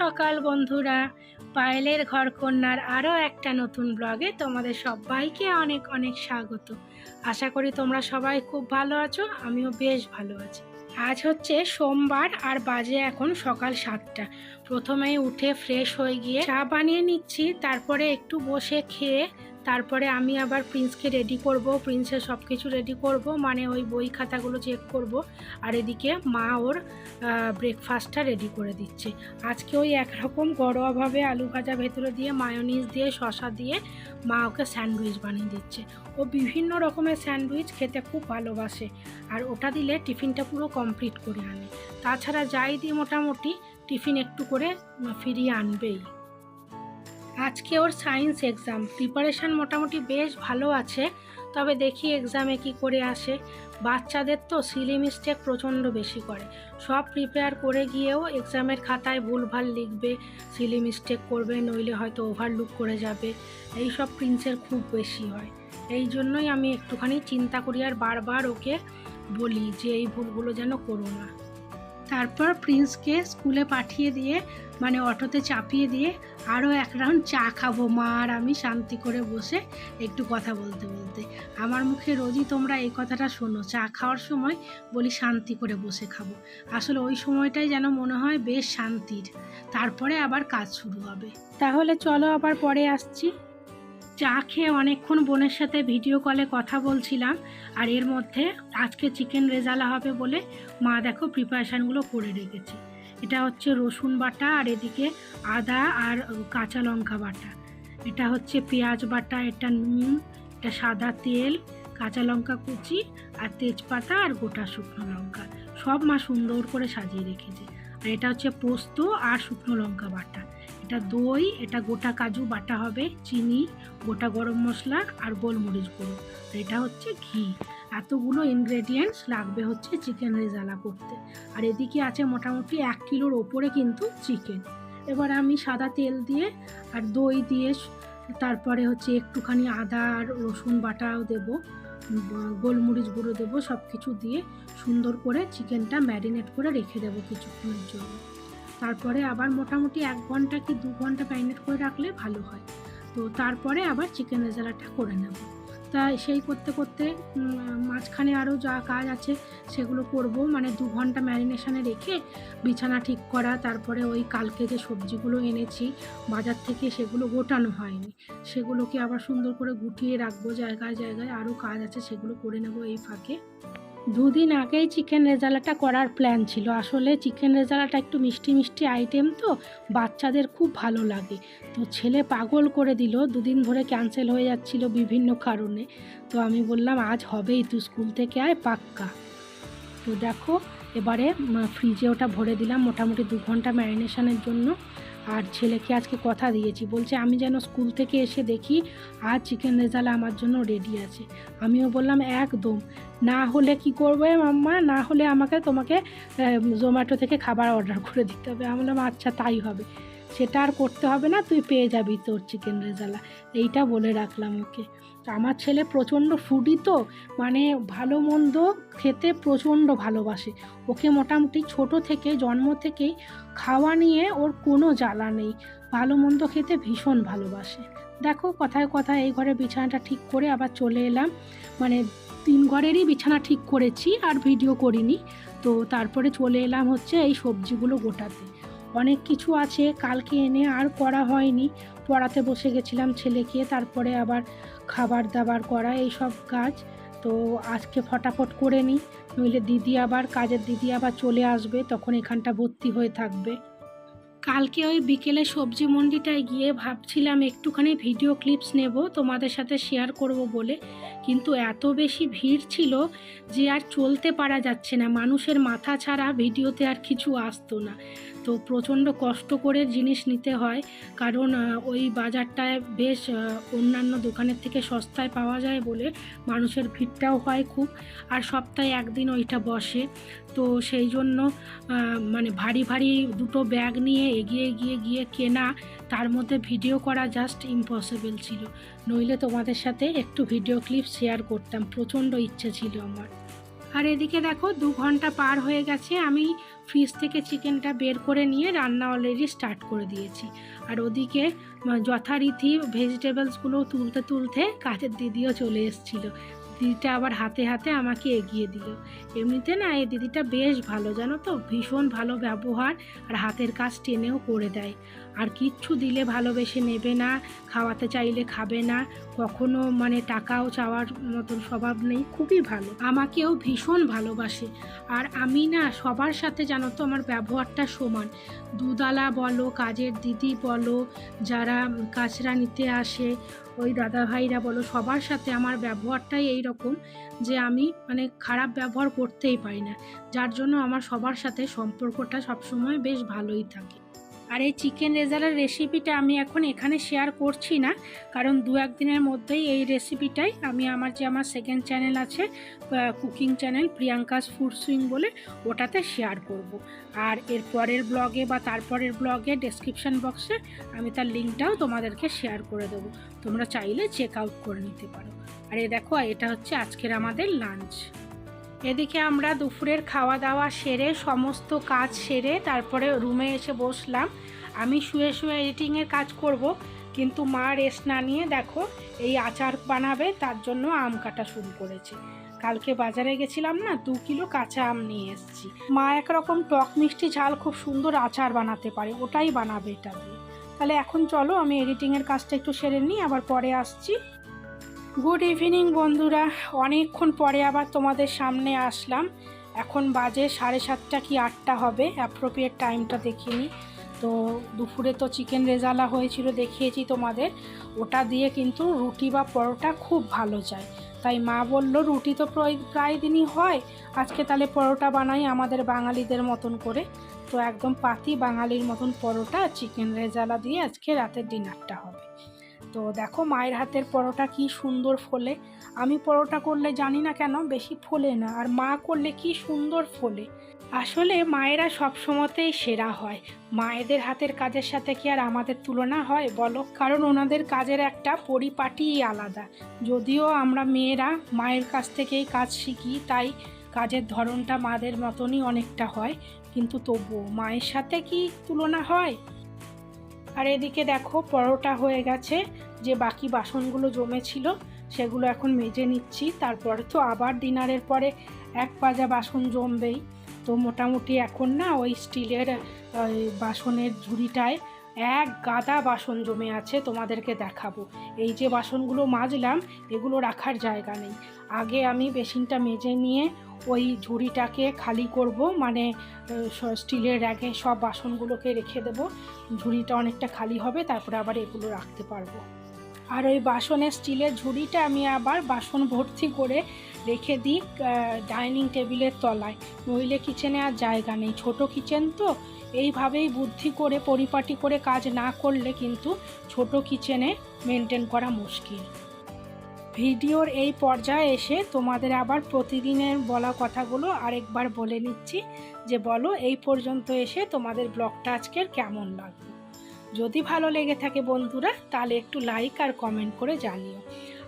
সকাল বন্ধুরা। পায়েলের ঘর কন্যার আরও একটা নতুন ব্লগে তোমাদের সবাইকে অনেক অনেক স্বাগত। আশা করি তোমরা সবাই খুব ভালো আছো, আমিও বেশ ভালো আছি। আজ হচ্ছে সোমবার আর বাজে এখন সকাল সাতটা। প্রথমেই উঠে ফ্রেশ হয়ে গিয়ে চা বানিয়ে নিচ্ছি, তারপরে একটু বসে খেয়ে তারপরে আমি আবার প্রিন্সকে রেডি করব, প্রিন্সের সব কিছু রেডি করব মানে ওই বই খাতাগুলো চেক করব। আর এদিকে মা ওর ব্রেকফাস্টটা রেডি করে দিচ্ছে। আজকে ওই একরকম ঘরোয়াভাবে আলু ভাজা ভেতরে দিয়ে মায়োনিজ দিয়ে শশা দিয়ে মা ওকে স্যান্ডউইচ বানিয়ে দিচ্ছে। ও বিভিন্ন রকমের স্যান্ডউইচ খেতে খুব ভালোবাসে। আর ওটা দিলে টিফিনটা পুরো কমপ্লিট করে আনে। তাছাড়া যাই দিয়ে মোটামুটি, টিফিন একটু করে ফিরিয়ে আনবেই। আজকে ওর সায়েন্স এক্সাম। প্রিপারেশান মোটামুটি বেশ ভালো আছে, তবে দেখি এক্সামে কি করে আসে। বাচ্চাদের তো সিলি মিস্টেক প্রচণ্ড বেশি করে। সব প্রিপেয়ার করে গিয়েও এক্সামের খাতায় ভুলভাল লিখবে সিলি মিস্টেক করবে, নইলে হয়তো ওভারলুক করে যাবে। এই সব প্রিন্সের খুব বেশি হয়। এই জন্যই আমি একটুখানি চিন্তা করি আর বারবার ওকে বলি যে এই ভুলগুলো যেন করো না। তারপর প্রিন্সকে স্কুলে পাঠিয়ে দিয়ে মানে অটোতে চাপিয়ে দিয়ে আরও এক রাউন্ড চা খাব মা আর আমি শান্তি করে বসে একটু কথা বলতে বলতে। আমার মুখে রোজই তোমরা এই কথাটা শোনো, চা খাওয়ার সময় বলি শান্তি করে বসে খাব। আসলে ওই সময়টাই যেন মনে হয় বেশ শান্তির। তারপরে আবার কাজ শুরু হবে। তাহলে চলো আবার পরে আসছি। চা খেয়ে অনেকক্ষণ বোনের সাথে ভিডিও কলে কথা বলছিলাম, আর এর মধ্যে আজকে চিকেন রেজালা হবে বলে মা দেখো প্রিপারেশানগুলো করে রেখেছে। এটা হচ্ছে রসুন বাটা, আর এদিকে আদা আর কাঁচা লঙ্কা বাটা। এটা হচ্ছে পেঁয়াজ বাটা, এটা নুন, এটা সাদা তেল, কাঁচা লঙ্কা কুচি, আর তেজপাতা, আর গোটা শুকনো লঙ্কা। সব মা সুন্দর করে সাজিয়ে রেখেছে। আর এটা হচ্ছে পোস্ত আর শুকনো লঙ্কা বাটা। এটা দই, এটা গোটা কাজু বাটা হবে, চিনি, গোটা গরম মশলা আর গোলমরিচ গুঁড়ো। এটা হচ্ছে ঘি। এতগুলো ইনগ্রেডিয়েন্টস লাগবে হচ্ছে চিকেন রেজালা করতে। আর এদিকে আছে মোটামুটি এক কিলোর ওপরে কিন্তু চিকেন এবার আমি সাদা তেল দিয়ে আর দই দিয়ে তারপরে হচ্ছে একটুখানি আদা আর রসুন বাটাও দেবো গোলমরিচ গুঁড়ো দেবো সব কিছু দিয়ে সুন্দর করে চিকেনটা ম্যারিনেট করে রেখে দেবো কিছুক্ষণের জন্য। তারপরে আবার মোটামুটি এক ঘণ্টা কি দু ঘণ্টা ম্যারিনেট করে রাখলে ভালো হয়। তো তারপরে আবার চিকেন রেজালাটা করে নেব। তা সেই করতে করতে মাঝখানে আরও যা কাজ আছে সেগুলো করব। মানে দু ঘণ্টা ম্যারিনেশনে রেখে বিছানা ঠিক করা, তারপরে ওই কালকে যে সবজিগুলো এনেছি, বাজার থেকে সেগুলো গোটানো হয়নি। সেগুলোকে আবার সুন্দর করে গুটিয়ে রাখব। জায়গায় জায়গায় আরও কাজ আছে সেগুলো করে নেব এই ফাঁকে। দুদিন আগেই চিকেন রেজালাটা করার প্ল্যান ছিল। আসলে চিকেন রেজালাটা একটু মিষ্টি মিষ্টি আইটেম তো, বাচ্চাদের খুব ভালো লাগে। তো ছেলে পাগল করে দিল, দুদিন ধরে ক্যান্সেল হয়ে যাচ্ছিল বিভিন্ন কারণে। তো আমি বললাম, আজ হবেই, তুই স্কুল থেকে আয়, পাক্কা। তো দেখো, এবারে ফ্রিজে ওটা ভরে দিলাম, মোটামুটি দু ঘণ্টা ম্যারিনেশনের জন্য। আর ছেলেকে আজকে কথা দিয়েছি। বলছে, আমি যেন স্কুল থেকে এসে দেখি, আর চিকেন রেজালা আমার জন্য রেডি আছে। আমিও বললাম, একদম। না হলে কি করবে মাম্মা? না হলে আমাকে তোমাকে জোম্যাটো থেকে খাবার অর্ডার করে দিতে হবে। আমি বললাম আচ্ছা তাই হবে। সেটা আর করতে হবে না, তুই পেয়ে যাবি তোর চিকেন রেজালা। এইটা বলে রাখলাম ওকে। আমার ছেলে প্রচণ্ড ফুডি তো মানে ভালো মন্দ খেতে প্রচণ্ড ভালোবাসে। ওকে মোটামুটি ছোট থেকে, জন্ম থেকেই খাওয়া নিয়ে ওর কোনো জ্বালা নেই। ভালো মন্দ খেতে ভীষণ ভালোবাসে। দেখো কথায় কথায় এই ঘরে বিছানাটা ঠিক করে আবার চলে এলাম। মানে তিন ঘরেরই বিছানা ঠিক করেছি আর ভিডিও করিনি। তো তারপরে চলে এলাম হচ্ছে এই সবজিগুলো গোটাতে। অনেক কিছু আছে, কালকে এনে আর করা হয়নি। পড়াতে বসে গেছিলাম ছেলেকে, তারপরে আবার খাবার দাবার করা এই সব কাজ। তো আজকে ফটাফট করে নিই, নইলে দিদি আবার, কাজের দিদি আবার চলে আসবে, তখন এখানটা ভর্তি হয়ে থাকবে। কালকে ওই বিকেলে সবজি মন্ডিটায় গিয়ে ভাবছিলাম একটুখানি ভিডিও ক্লিপস নেব, তোমাদের সাথে শেয়ার করব বলে। কিন্তু এত বেশি ভিড় ছিল যে আর চলতে পারা যাচ্ছে না। মানুষের মাথা ছাড়া ভিডিওতে আর কিছু আসতো না। তো প্রচণ্ড কষ্ট করে জিনিস নিতে হয়। কারণ ওই বাজারটায় বেশ অন্যান্য দোকানের থেকে সস্তায় পাওয়া যায় বলে মানুষের ভিড়টাও হয় খুব। আর সপ্তাহে একদিন ওইটা বসে। তো সেই জন্য মানে ভারী ভারী দুটো ব্যাগ নিয়ে এগিয়ে গিয়ে গিয়ে কেনা, তার মধ্যে ভিডিও করা জাস্ট ইম্পসিবল ছিল। নইলে তোমাদের সাথে একটু ভিডিও ক্লিপ শেয়ার করতাম। প্রচণ্ড ইচ্ছে ছিল আমার। আর এদিকে দেখো, দু ঘণ্টা পার হয়ে গেছে। আমি ফ্রিজ থেকে চিকেনটা বের করে নিয়ে রান্না অলরেডি স্টার্ট করে দিয়েছি। আর ওদিকে যথারীতি ভেজিটেবলসগুলো তুলতে তুলতে কাজের দিদিও চলে এসেছিল। দিদিটা আবার হাতে হাতে আমাকে এগিয়ে দিল। এমনিতে না এই দিদিটা বেশ ভালো, জানো তো? ভীষণ ভালো ব্যবহার আর হাতের কাজ টেনেও করে দেয়। আর কিচ্ছু দিলে ভালোবেসে নেবে না, খাওয়াতে চাইলে খাবে না, কখনো মানে টাকাও চাওয়ার মতন স্বভাব নেই, খুবই ভালো। আমাকেও ভীষণ ভালোবাসে। আর আমি না সবার সাথে, জানো তো, আমার ব্যবহারটা সমান। দুদালা বলো, কাজের দিদি বলো, যারা কাচরা নিতে আসে ওই দাদা ভাইরা বলো, সবার সাথে আমার ব্যবহারটাই এই রকম যে আমি মানে খারাপ ব্যবহার করতেই পারি না। যার জন্য আমার সবার সাথে সম্পর্কটা সবসময় বেশ ভালোই থাকে। আর এই চিকেন রেজালার রেসিপিটা আমি এখন এখানে শেয়ার করছি না, কারণ দু একদিনের মধ্যেই এই রেসিপিটাই আমি আমার যে আমার সেকেন্ড চ্যানেল আছে cooking channel Priyanka's food swing বলে, ওটাতে শেয়ার করব। আর এর পরের ব্লগে বা তারপরের ব্লগে ডেসক্রিপশন বক্সে আমি তার লিঙ্কটাও তোমাদেরকে শেয়ার করে দেবো। তোমরা চাইলে চেক আউট করে নিতে পারো। আর এ দেখো, এটা হচ্ছে আজকের আমাদের লাঞ্চ এদিকে আমরা দুপুরের খাওয়া দাওয়া সেরে সমস্ত কাজ সেরে তারপরে রুমে এসে বসলাম। আমি শুয়ে শুয়ে এডিটিংয়ের কাজ করব, কিন্তু মা রেস্ট না নিয়ে দেখো এই আচার বানাবে, তার জন্য আম কাটা শুরু করেছে। কালকে বাজারে গেছিলাম না, দু কিলো কাঁচা আম নিয়ে এসেছি। মা একরকম টক মিষ্টি ঝাল খুব সুন্দর আচার বানাতে পারে, ওটাই বানাবে এটা দিয়ে। তাহলে এখন চলো আমি এডিটিংয়ের কাজটা একটু সেরে নিই, আবার পরে আসছি। গুড ইভিনিং বন্ধুরা। অনেকক্ষণ পরে আবার তোমাদের সামনে আসলাম। এখন বাজে সাড়ে সাতটা কি আটটা হবে অ্যাপ্রোপ্রিয়েট টাইমটা দেখিনি তো দুপুরে তো চিকেন রেজালা হয়েছিল, দেখিয়েছি তোমাদের। ওটা দিয়ে কিন্তু রুটি বা পরোটা খুব ভালো যায় তাই মা বলল, রুটি তো প্রায় দিনই হয়। আজকে তাহলে পরোটা বানাই আমাদের বাঙালিদের মতন করে। তো একদম পাতি বাঙালির মতন পরোটা চিকেন রেজালা দিয়ে আজকে রাতের ডিনারটা হবে। তো দেখো মায়ের হাতের পরোটা কি সুন্দর ফোলে। আমি পরোটা করলে জানি না কেন বেশি ফোলে না, আর মা করলে কি সুন্দর ফোলে। আসলে মায়েরা সব সময়তেই সেরা হয়। মায়েদের হাতের কাজের সাথে কি আর আমাদের তুলনা হয় বলো? কারণ ওনাদের কাজের একটা পরিপাটিই আলাদা। যদিও আমরা মেয়েরা মায়ের কাছ থেকেই কাজ শিখি, তাই কাজের ধরনটা মাদের মতনই অনেকটা হয়। কিন্তু তবুও মায়ের সাথে কি তুলনা হয়? আর এদিকে দেখো, পরোটা হয়ে গেছে। যে বাকি বাসনগুলো জমেছিল, সেগুলো এখন মেজে নিচ্ছি। তারপরে তো আবার ডিনারের পরে এক পাজা বাসন জমবেই। তো মোটামুটি এখন না, ওই স্টিলের বাসনের ঝুড়িটায় এক গাদা বাসন জমে আছে, তোমাদেরকে দেখাবো। এই যে বাসনগুলো মাজলাম, এগুলো রাখার জায়গা নেই। আগে আমি বেসিনটা মেজে নিয়ে ওই ঝুড়িটাকে খালি করব মানে স্টিলের র্যাগে সব বাসনগুলোকে রেখে দেব। ঝুড়িটা অনেকটা খালি হবে, তারপরে আবার এগুলো রাখতে পারব। আর ওই বাসনের স্টিলের ঝুড়িটা আমি আবার বাসন ভর্তি করে রেখে দিই ডাইনিং টেবিলের তলায়। নইলে কিচেনে আর জায়গা নেই। ছোট কিচেন তো। এইভাবেই বুদ্ধি করে, পরিপাটি করে কাজ না করলে কিন্তু ছোট কিচেনে মেনটেন করা মুশকিল। ভিডিওর এই পর্যায়ে এসে তোমাদের আবার প্রতিদিনের বলা কথাগুলো আরেকবার বলে নিচ্ছি যে, বলো এই পর্যন্ত এসে তোমাদের ব্লগটা আজকের কেমন লাগল? যদি ভালো লেগে থাকে বন্ধুরা, তাহলে একটু লাইক আর কমেন্ট করে জানিও।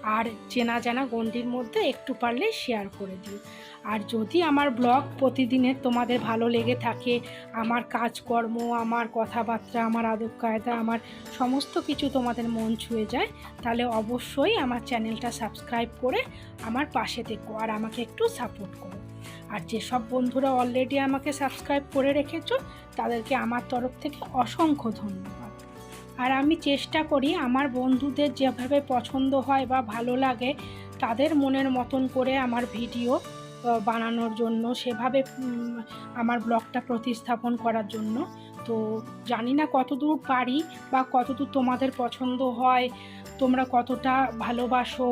আর চেনা জানা গণ্ডির মধ্যে একটু পারলে শেয়ার করে দিও। আর যদি আমার ব্লগ প্রতিদিনের তোমাদের ভালো লেগে থাকে, আমার কাজকর্ম, আমার কথাবার্তা, আমার আদব কায়দা আমার সমস্ত কিছু তোমাদের মন ছুঁয়ে যায়, তাহলে অবশ্যই আমার চ্যানেলটা সাবস্ক্রাইব করে আমার পাশে থেকো আর আমাকে একটু সাপোর্ট করো। আর যেসব বন্ধুরা অলরেডি আমাকে সাবস্ক্রাইব করে রেখেছো, তাদেরকে আমার তরফ থেকে অসংখ্য ধন্যবাদ। আর আমি চেষ্টা করি আমার বন্ধুদের যেভাবে পছন্দ হয় বা ভালো লাগে, তাদের মনের মতন করে আমার ভিডিও বানানোর জন্য, সেভাবে আমার ব্লগটা প্রতিস্থাপন করার জন্য। তো জানি না কতদূর পারি বা কতদূর তোমাদের পছন্দ হয়, তোমরা কতটা ভালোবাসো,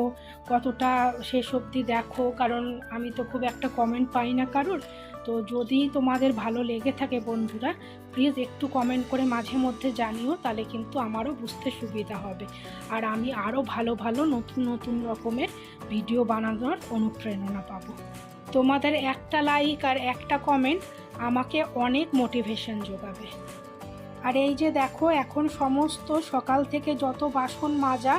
কতটা শেষ অবধি দেখো, কারণ আমি তো খুব একটা কমেন্ট পাই না কারোর। তো যদি তোমাদের ভালো লেগে থাকে বন্ধুরা প্লিজ একটু কমেন্ট করে মাঝে মধ্যে জানিও, তাহলে কিন্তু আমারও বুঝতে সুবিধা হবে। আর আমি আরও ভালো ভালো নতুন নতুন রকমের ভিডিও বানানোর অনুপ্রেরণা পাবো। তোমাদের একটা লাইক আর একটা কমেন্ট আমাকে অনেক মোটিভেশন যোগাবে। আর এই যে দেখো, এখন সমস্ত সকাল থেকে যত বাসন মাজা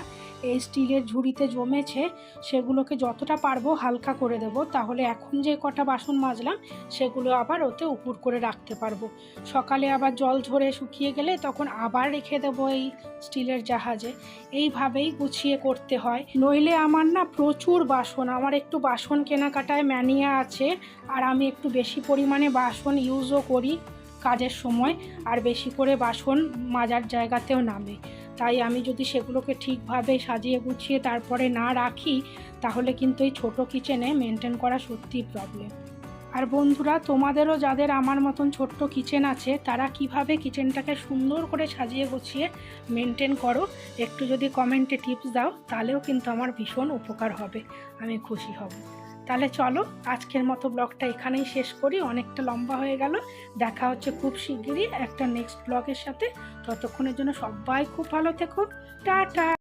এই স্টিলের ঝুড়িতে জমেছে, সেগুলোকে যতটা পারব হালকা করে দেব। তাহলে এখন যে কটা বাসন মাজলাম, সেগুলো আবার ওতে উপুর করে রাখতে পারব। সকালে আবার জল ঝরে শুকিয়ে গেলে তখন আবার রেখে দেবো এই স্টিলের জাহাজে। এইভাবেই গুছিয়ে করতে হয়। নইলে আমার না প্রচুর বাসন, আমার একটু বাসন কেনাকাটায় ম্যানিয়া আছে, আর আমি একটু বেশি পরিমাণে বাসন ইউজও করি। কাজের সময় আর বেশি করে বাসন মাজার জায়গাতেও নামে। তাই আমি যদি সেগুলোকে ঠিকভাবে সাজিয়ে গুছিয়ে তারপরে না রাখি, তাহলে কিন্তু এই ছোটো কিচেনে মেনটেন করা সত্যিই প্রবলেম আর বন্ধুরা, তোমাদেরও যাদের আমার মতন ছোট্ট কিচেন আছে, তারা কীভাবে কিচেনটাকে সুন্দর করে সাজিয়ে গুছিয়ে মেনটেন করো, একটু যদি কমেন্টে টিপস দাও, তাহলেও কিন্তু আমার ভীষণ উপকার হবে। আমি খুশি হব। তাহলে চলো, আজকের মতো ব্লগটা এখানেই শেষ করি। অনেকটা লম্বা হয়ে গেল। দেখা হচ্ছে খুব শিগগিরই একটা নেক্সট ব্লগের সাথে। ততক্ষণের জন্য সবাই খুব ভালো থেকো। টাটা!